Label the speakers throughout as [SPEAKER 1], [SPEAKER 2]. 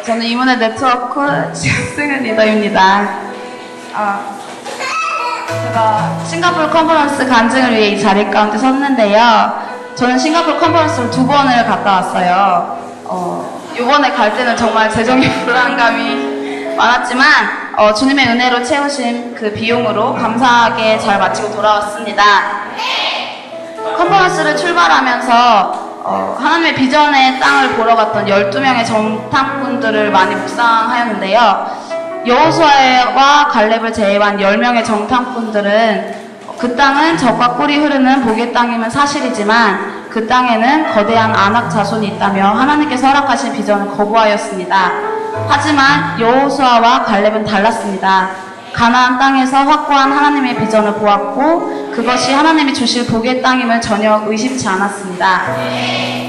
[SPEAKER 1] 어, 저는 이문의 네트워크 승은 리더입니다. 어, 제가 싱가포르 컨퍼런스 간증을 위해 이 자리 가운데 섰는데요. 저는 싱가포르 컨퍼런스를 두 번을 갔다 왔어요. 어, 이번에 갈 때는 정말 재정의 불안감이 많았지만 어, 주님의 은혜로 채우신 그 비용으로 감사하게 잘 마치고 돌아왔습니다. 컨퍼런스를 출발하면서 어, 하나님의 비전의 땅을 보러 갔던 12명의 정탐꾼들을 많이 묵상하였는데요. 여호수아와 갈렙을 제외한 10명의 정탐꾼들은 그 땅은 적과 꿀이 흐르는 복의 땅임은 사실이지만 그 땅에는 거대한 안악 자손이 있다며 하나님께서 허락하신 비전을 거부하였습니다. 하지만 여호수아와 갈렙은 달랐습니다. 가나안 땅에서 확고한 하나님의 비전을 보았고 그것이 하나님이 주실 복의 땅임을 전혀 의심치 않았습니다.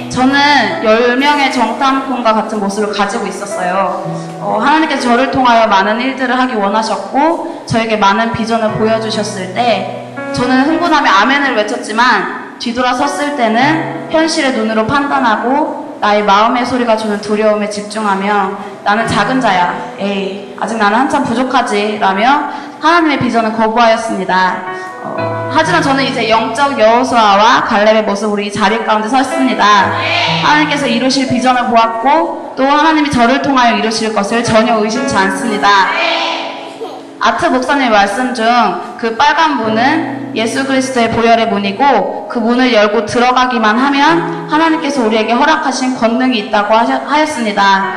[SPEAKER 1] 저는 10명의 정탐꾼과 같은 모습을 가지고 있었어요. 어, 하나님께서 저를 통하여 많은 일들을 하기 원하셨고 저에게 많은 비전을 보여주셨을 때 저는 흥분하며 아멘을 외쳤지만 뒤돌아섰을 때는 현실의 눈으로 판단하고 나의 마음의 소리가 주는 두려움에 집중하며 나는 작은 자야. 에이, 아직 나는 한참 부족하지. 라며 하나님의 비전을 거부하였습니다. 어, 하지만 저는 이제 영적 여호수아와 갈렙의 모습으로 이 자리 가운데 섰습니다. 하나님께서 이루실 비전을 보았고 또 하나님이 저를 통하여 이루실 것을 전혀 의심치 않습니다. 아트 목사님의 말씀 중 그 빨간 문은 예수 그리스도의 보혈의 문이고 그 문을 열고 들어가기만 하면 하나님께서 우리에게 허락하신 권능이 있다고 하였습니다.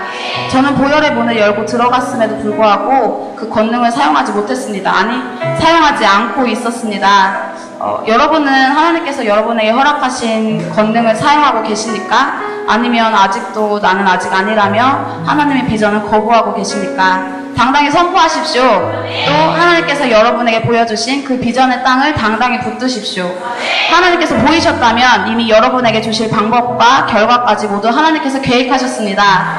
[SPEAKER 1] 저는 보혈의 문을 열고 들어갔음에도 불구하고 그 권능을 사용하지 못했습니다. 아니, 사용하지 않고 있었습니다. 어, 여러분은 하나님께서 여러분에게 허락하신 권능을 사용하고 계십니까? 아니면 아직도 나는 아직 아니라며 하나님의 비전을 거부하고 계십니까? 당당히 선포하십시오. 또 하나님께서 여러분에게 보여주신 그 비전의 땅을 당당히 붙드십시오. 하나님께서 보이셨다면 이미 여러분에게 주실 방법과 결과까지 모두 하나님께서 계획하셨습니다.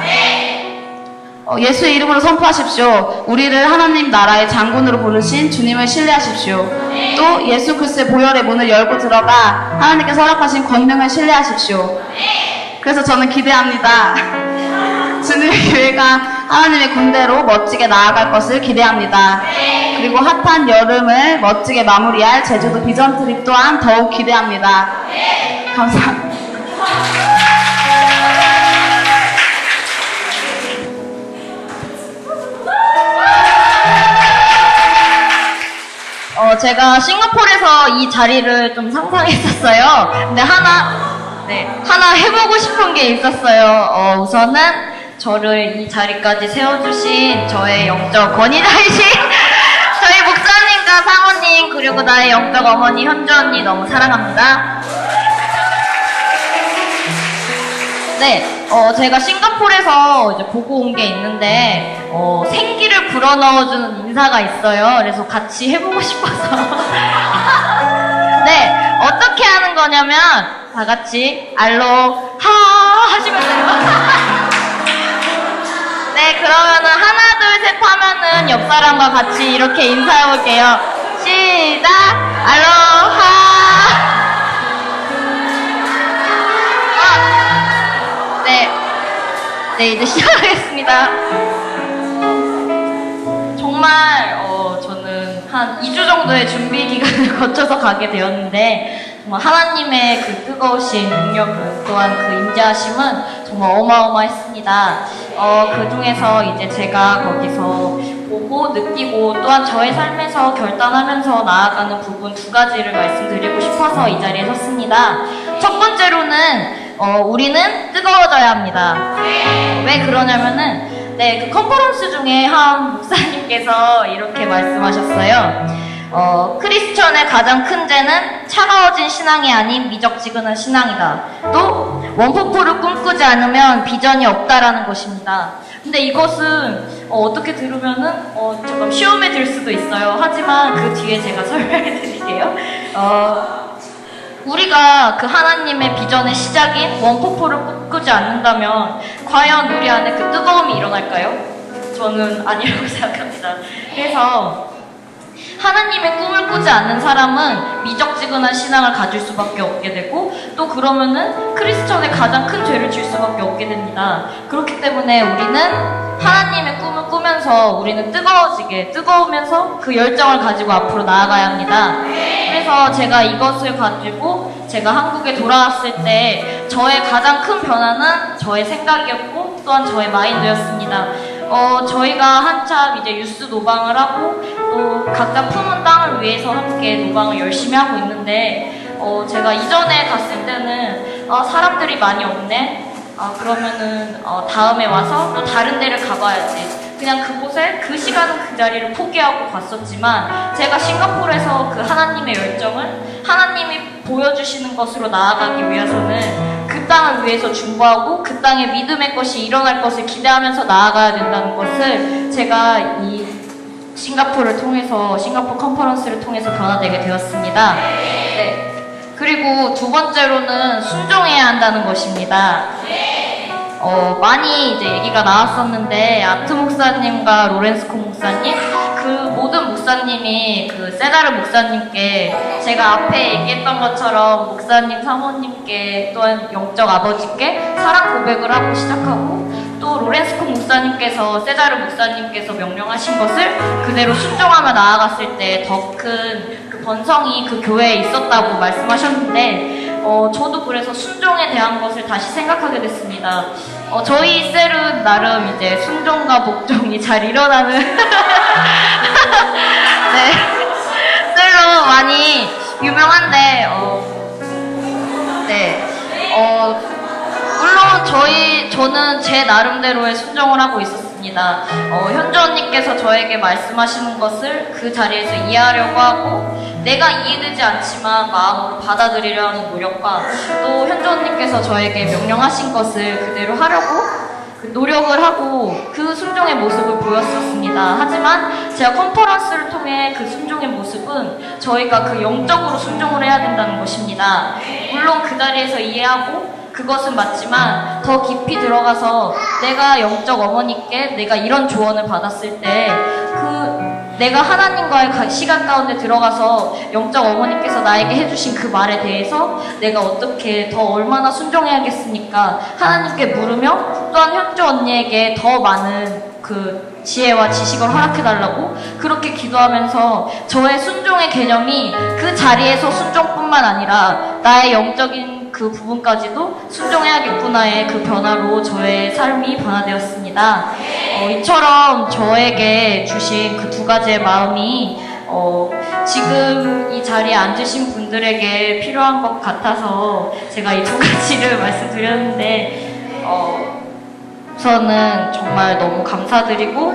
[SPEAKER 1] 어, 예수의 이름으로 선포하십시오. 우리를 하나님 나라의 장군으로 부르신 주님을 신뢰하십시오. 또 예수 그리스도의 보혈의 문을 열고 들어가 하나님께서 허락하신 권능을 신뢰하십시오. 그래서 저는 기대합니다. 주님의 교회가 하나님의 군대로 멋지게 나아갈 것을 기대합니다. 그리고 핫한 여름을 멋지게 마무리할 제주도 비전 트립 또한 더욱 기대합니다. 감사합니다.
[SPEAKER 2] 어, 제가 싱가포르에서 이 자리를 좀 상상했었어요. 근데 하나, 네, 하나 해보고 싶은 게 있었어요. 어, 우선은 저를 이 자리까지 세워주신 저의 영적 권위자이신 저희 목사님과 사모님, 그리고 나의 영적 어머니 현주 언니 너무 사랑합니다. 네, 어, 제가 싱가포르에서 이제 보고 온 게 있는데, 어, 생기를 불어넣어주는 인사가 있어요. 그래서 같이 해보고 싶어서. 네, 어떻게 하는 거냐면, 다 같이, 알로, 하, 하시면 돼요. 네, 그러면은 하나, 둘, 셋 하면은 옆 사람과 같이 이렇게 인사해 볼게요. 시작! 알로하! 아, 네. 네, 이제 시작하겠습니다. 정말, 어, 저는 한 2주 정도의 준비 기간을 거쳐서 가게 되었는데, 정말 하나님의 그 뜨거우신 능력은 또한 그 임재하심은 정말 어마어마했습니다. 어, 그 중에서 이제 제가 거기서 보고 느끼고 또한 저의 삶에서 결단하면서 나아가는 부분 두 가지를 말씀드리고 싶어서 이 자리에 섰습니다. 첫 번째로는 어, 우리는 뜨거워져야 합니다. 왜 그러냐면은 네, 그 컨퍼런스 중에 한 목사님께서 이렇게 말씀하셨어요. 어, 크리스천의 가장 큰 죄는 차가워진 신앙이 아닌 미적지근한 신앙이다. 또 원포포를 꿈꾸지 않으면 비전이 없다라는 것입니다. 근데 이것은 어, 떻게 들으면은 어, 조금 시험에 들 수도 있어요. 하지만 그 뒤에 제가 설명해 드릴게요. 어, 우리가 그 하나님의 비전의 시작인 원포포를 꿈꾸지 않는다면 과연 우리 안에 그 뜨거움이 일어날까요? 저는 아니라고 생각합니다. 그래서 하나님의 꿈을 꾸지 않는 사람은 미적지근한 신앙을 가질 수밖에 없게 되고 또 그러면은 크리스천의 가장 큰 죄를 질 수밖에 없게 됩니다. 그렇기 때문에 우리는 하나님의 꿈을 꾸면서 우리는 뜨거워지게 뜨거우면서 그 열정을 가지고 앞으로 나아가야 합니다. 그래서 제가 이것을 가지고 제가 한국에 돌아왔을 때 저의 가장 큰 변화는 저의 생각이었고 또한 저의 마인드였습니다. 어, 저희가 한참 이제 유스 노방을 하고 또 각자 품은 땅을 위해서 함께 노방을 열심히 하고 있는데 어, 제가 이전에 갔을 때는 어, 사람들이 많이 없네. 아, 그러면은 어, 다음에 와서 또 다른 데를 가봐야지. 그냥 그곳에 그 시간은 그 자리를 포기하고 갔었지만 제가 싱가포르에서 그 하나님의 열정을 하나님이 보여주시는 것으로 나아가기 위해서는 위해서 중보하고 그 땅에 믿음의 것이 일어날 것을 기대하면서 나아가야 된다는 것을 제가 이 싱가포르를 통해서 싱가포르 컨퍼런스를 통해서 변화되게 되었습니다. 네. 그리고 두 번째로는 순종해야 한다는 것입니다. 어, 많이 이제 얘기가 나왔었는데, 아트 목사님과 로렌스 코 목사님, 그 모든 목사님이 그 세다르 목사님께 제가 앞에 얘기했던 것처럼 목사님, 사모님께 또한 영적 아버지께 사랑 고백을 하고 시작하고, 또 로렌스 코 목사님께서 세다르 목사님께서 명령하신 것을 그대로 순종하며 나아갔을 때 더 큰 그 번성이 그 교회에 있었다고 말씀하셨는데 어, 저도 그래서 순종에 대한 것을 다시 생각하게 됐습니다. 어, 저희 셀은 나름 이제 순종과 복종이 잘 일어나는 저는 제 나름대로의 순종을 하고 있었습니다. 어, 현주 언니께서 저에게 말씀하시는 것을 그 자리에서 이해하려고 하고 내가 이해되지 않지만 마음으로 받아들이려 하는 노력과 또 현주 언니께서 저에게 명령하신 것을 그대로 하려고 그 노력을 하고 그 순종의 모습을 보였었습니다. 하지만 제가 컨퍼런스를 통해 그 순종의 모습은 저희가 그 영적으로 순종을 해야 된다는 것입니다. 물론 그 자리에서 이해하고 그것은 맞지만 더 깊이 들어가서 내가 영적 어머니께 내가 이런 조언을 받았을 때 그 내가 하나님과의 가- 시간 가운데 들어가서 영적 어머니께서 나에게 해주신 그 말에 대해서 내가 어떻게 더 얼마나 순종해야겠습니까? 하나님께 물으며 또한 현주 언니에게 더 많은 그 지혜와 지식을 허락해달라고 그렇게 기도하면서 저의 순종의 개념이 그 자리에서 순종뿐만 아니라 나의 영적인 그 부분까지도 순종해야겠구나의 그 변화로 저의 삶이 변화되었습니다. 어, 이처럼 저에게 주신 그 두 가지의 마음이 어, 지금 이 자리에 앉으신 분들에게 필요한 것 같아서 제가 이 두 가지를 말씀드렸는데 어, 우선은 정말 너무 감사드리고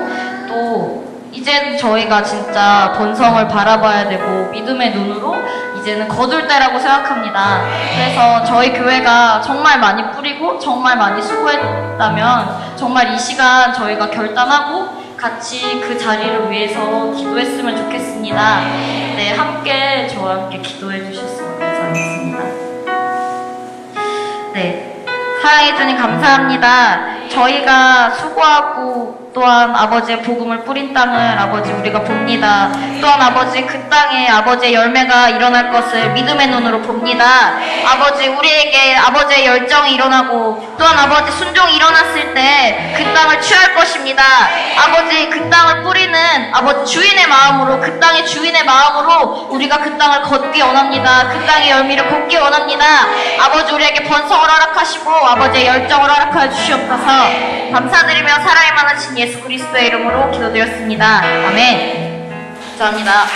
[SPEAKER 2] 또 이제는 저희가 진짜 본성을 바라봐야 되고 믿음의 눈으로 이제는 거둘 때라고 생각합니다. 그래서 저희 교회가 정말 많이 뿌리고 정말 많이 수고했다면 정말 이 시간 저희가 결단하고 같이 그 자리를 위해서 기도했으면 좋겠습니다. 네, 함께 저와 함께 기도해 주셨으면 감사하겠습니다. 네. 사랑해 주님 감사합니다. 저희가 수고하고 또한 아버지의 복음을 뿌린 땅을 아버지 우리가 봅니다. 또한 아버지 그 땅에 아버지의 열매가 일어날 것을 믿음의 눈으로 봅니다. 아버지 우리에게 아버지의 열정이 일어나고 또한 아버지 순종이 일어났을 때 그 땅을 취할 것입니다. 아버지 그 땅을 뿌리는 아버지 주인의 마음으로 그 땅의 주인의 마음으로 우리가 그 땅을 걷기 원합니다. 그 땅의 열매를 걷기 원합니다. 아버지 우리에게 번성을 허락하시고 아버지의 열정을 허락하여 주시옵소서 감사드리며 사랑의 많으신 예수 그리스도의 이름으로 기도드렸습니다. 아멘. 감사합니다.